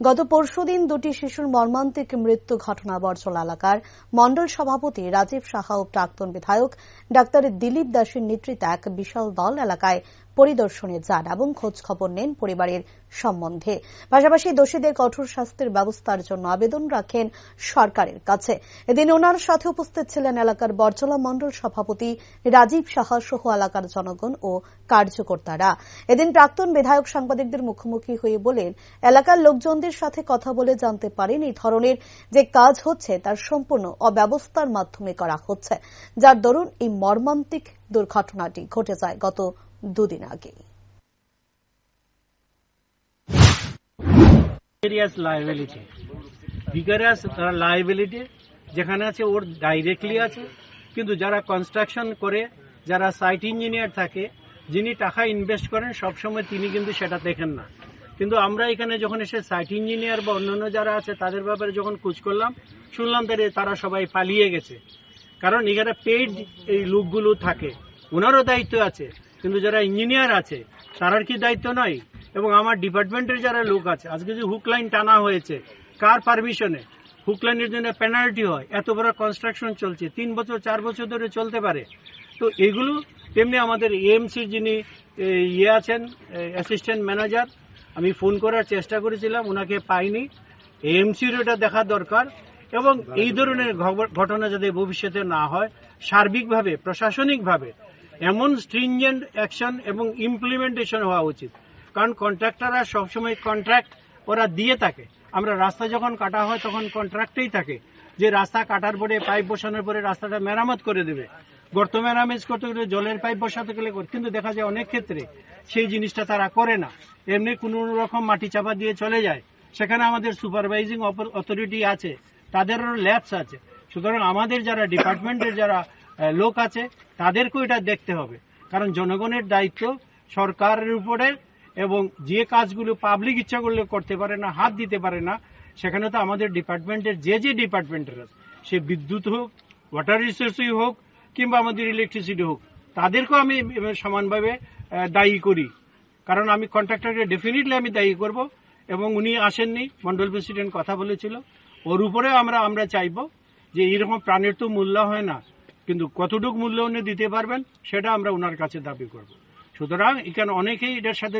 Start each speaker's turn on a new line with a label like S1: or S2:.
S1: গত পরশুদিন দুটি শিশুর মর্মান্তিক মৃত্যু ঘটনা বরজলা এলাকার মণ্ডল সভাপতি রাজীব সাহা ও প্রাক্তন বিধায়ক ডাক্তার দিলীপ দাসের নেতৃত্বে এক বিশাল দল এলাকায় পরিদর্শনে যান এবং খোঁজ খবর নেন পরিবারের সম্বন্ধে। পাশাপাশি দোষীদের কঠোর শাস্তির ব্যবস্থার জন্য আবেদন রাখেন সরকারের কাছে। এদিন ওনার সাথে উপস্থিত ছিলেন এলাকার বরজলা মণ্ডল সভাপতি রাজীব সাহা সহ এলাকার জনগণ ও কার্যকর্তারা। এদিন প্রাক্তন বিধায়ক সাংবাদিকদের মুখোমুখি হয়ে বলেন, এলাকার লোকজনদের সাথে কথা বলে জানতে পারেন এই ধরনের যে কাজ হচ্ছে তার সম্পূর্ণ অব্যবস্থার মাধ্যমে করা হচ্ছে। যার দরুন এই মর্মান্তিক দুর্ঘটনাটি ঘটে যায়। গত দুদিন আগে
S2: লাইবিলিটি যেখানে আছে ওর ডাইরেক্টলি আছে, কিন্তু যারা কনস্ট্রাকশন করে, যারা সাইট ইঞ্জিনিয়ার থাকে, যিনি টাকা ইনভেস্ট করেন, সবসময় তিনি কিন্তু সেটা দেখেন না। কিন্তু আমরা এখানে যখন এসে সাইট ইঞ্জিনিয়ার বা অন্যান্য যারা আছে, তাদের ব্যাপারে যখন খোঁজ করলাম, শুনলাম তারা সবাই পালিয়ে গেছে। কারণ এখানে পেইড এই লোকগুলো থাকে। ওনারও দায়িত্ব আছে। কিন্তু যারা ইঞ্জিনিয়ার আছে, তারার কি দায়িত্ব নয়? এবং আমার ডিপার্টমেন্টের যারা লোক আছে, আজকে যে হুক লাইন টানা হয়েছে, কার পারমিশনে হুক লাইনের জন্য পেনাল্টি হয়, এত বড় কনস্ট্রাকশন চলছে, তিন বছর, চার বছর ধরে চলতে পারে। তো এগুলো তেমনি আমাদের এএমসির যিনি ইয়ে আছেন অ্যাসিস্ট্যান্ট ম্যানেজার আমি ফোন করার চেষ্টা করেছিলাম ওনাকে পাইনি। এএমসির এটা দেখা দরকার। এবং এই ধরনের ঘটনা যাতে ভবিষ্যতে না হয়, সার্বিকভাবে, প্রশাসনিকভাবে এমন স্ট্রিনজেন্ট অ্যাকশন এবং ইমপ্লিমেন্টেশন হওয়া উচিত। কারণ কন্ট্রাক্টররা সবসময় কন্ট্রাক্ট ওরা দিয়ে থাকে। আমরা রাস্তা যখন কাটা হয়, তখন কন্ট্রাক্টেই থাকে। যে রাস্তা কাটার পরে পাইপ বসানোর পরে রাস্তাটা মেরামত করে দেবে। গর্ত মেরামেজ করতে গেলে, জলের পাইপ বসাতে গেলে, কিন্তু দেখা যায় অনেক ক্ষেত্রে সেই জিনিসটা তারা করে না। এমনি কোনো রকম মাটি চাপা দিয়ে চলে যায়। সেখানে আমাদের সুপারভাইজিং অথরিটি আছে। তাদেরও ল্যাবস আছে। সুতরাং আমাদের যারা ডিপার্টমেন্টের যারা লোক আছে, তাদেরকেও এটা দেখতে হবে। কারণ জনগণের দায়িত্ব সরকারের উপরে এবং যে কাজগুলো পাবলিক ইচ্ছা করলে করতে পারে না, হাত দিতে পারে না, সেখানে তো আমাদের ডিপার্টমেন্টের যে যে ডিপার্টমেন্টের আছে, সে বিদ্যুৎ হোক ওয়াটার রিসোর্সই হোক, কিংবা আমাদের ইলেকট্রিসিটি হোক, তাদেরকেও আমি সমানভাবে দায়ী করি। কারণ আমি কন্ট্রাক্টরকে ডেফিনেটলি আমি দায়ী করব এবং উনি আসেননি, মন্ডল প্রেসিডেন্ট কথা বলেছিল। ওর উপরে আমরা আমরা চাইব যে এইরকম প্রাণের তো মূল্য হয় না। কিন্তু কতটুকু মূল্য উনি দিতে পারবেন, সেটা আমরা ওনার কাছে দাবি করব। সুতরাং এখানে অনেকেই এটার সাথে